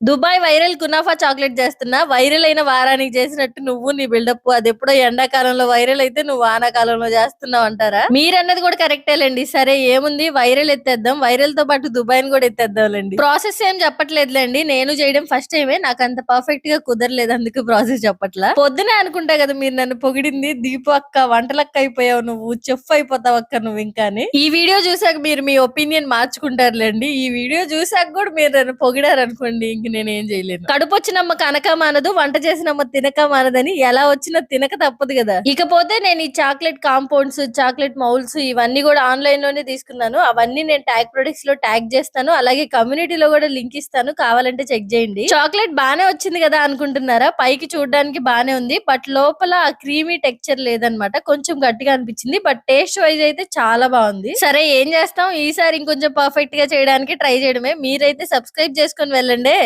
Dubai viral కునాఫా chocolate చేస్తున్నా viral అయిన వారానికి చేసినట్టు నువ్వు నీ బిల్డప్. అది ఎప్పుడో ఎండాకాలంలో వైరల్ అయితే నువ్వు వానాకాలంలో చేస్తున్నావు అంటారా? మీరన్నది కూడా కరెక్టేలేండి సరే ఏముంది? వైరల్ ఎత్తేద్దాం. వైరల్తో పాటు దుబాయ్ని కూడా ఎత్తేద్దాంలేండి ప్రాసెస్ ఏం చెప్పట్లేదులేండి నేను చేయడం ఫస్ట్ టైమే. నాకు అంత పర్ఫెక్ట్గా కుదరలేదు అందుకు ప్రాసెస్ చెప్పట్లా. పొద్దునే అనుకుంటా కదా మీరు నన్ను పొగిడింది. దీపు అక్క వంటలక్క అయిపోయావు నువ్వు. చెఫ్ అయిపోతావు అక్క నువ్వు ఇంకా ఈ వీడియో చూసాక మీరు మీ ఒపీనియన్ మార్చుకుంటారులేండి ఈ వీడియో చూసాక కూడా మీరు నన్ను పొగిడారు అనుకోండి ఇంక నేను ఏం చేయలేను. కడుపు వచ్చినమ్మ కనక మానదు వంట చేసినమ్మ తినక మానదని ఎలా వచ్చినా తినక తప్పదు కదా. ఇకపోతే నేను ఈ చాక్లెట్ కాంపౌండ్స్ చాక్లెట్ మౌల్స్ ఇవన్నీ కూడా ఆన్లైన్లోనే తీసుకున్నాను. అవన్నీ నేను ట్యాగ్ ప్రొడక్ట్స్లో ట్యాగ్ చేస్తాను. అలాగే కమ్యూనిటీలో కూడా లింక్ ఇస్తాను. కావాలంటే చెక్ చేయండి. చాక్లెట్ బానే వచ్చింది కదా అనుకుంటున్నారా? పైకి చూడడానికి బానే ఉంది. బట్ లోపల ఆ క్రీమీ టెక్చర్ లేదనమాట. కొంచెం గట్టిగా అనిపించింది. బట్ టేస్ట్ వైజ్ అయితే చాలా బాగుంది. సరే ఏం చేస్తాం? ఈసారి ఇంకొంచెం పర్ఫెక్ట్గా చేయడానికి ట్రై చేయడమే. మీరైతే సబ్స్క్రైబ్ చేసుకొని వెళ్ళండి.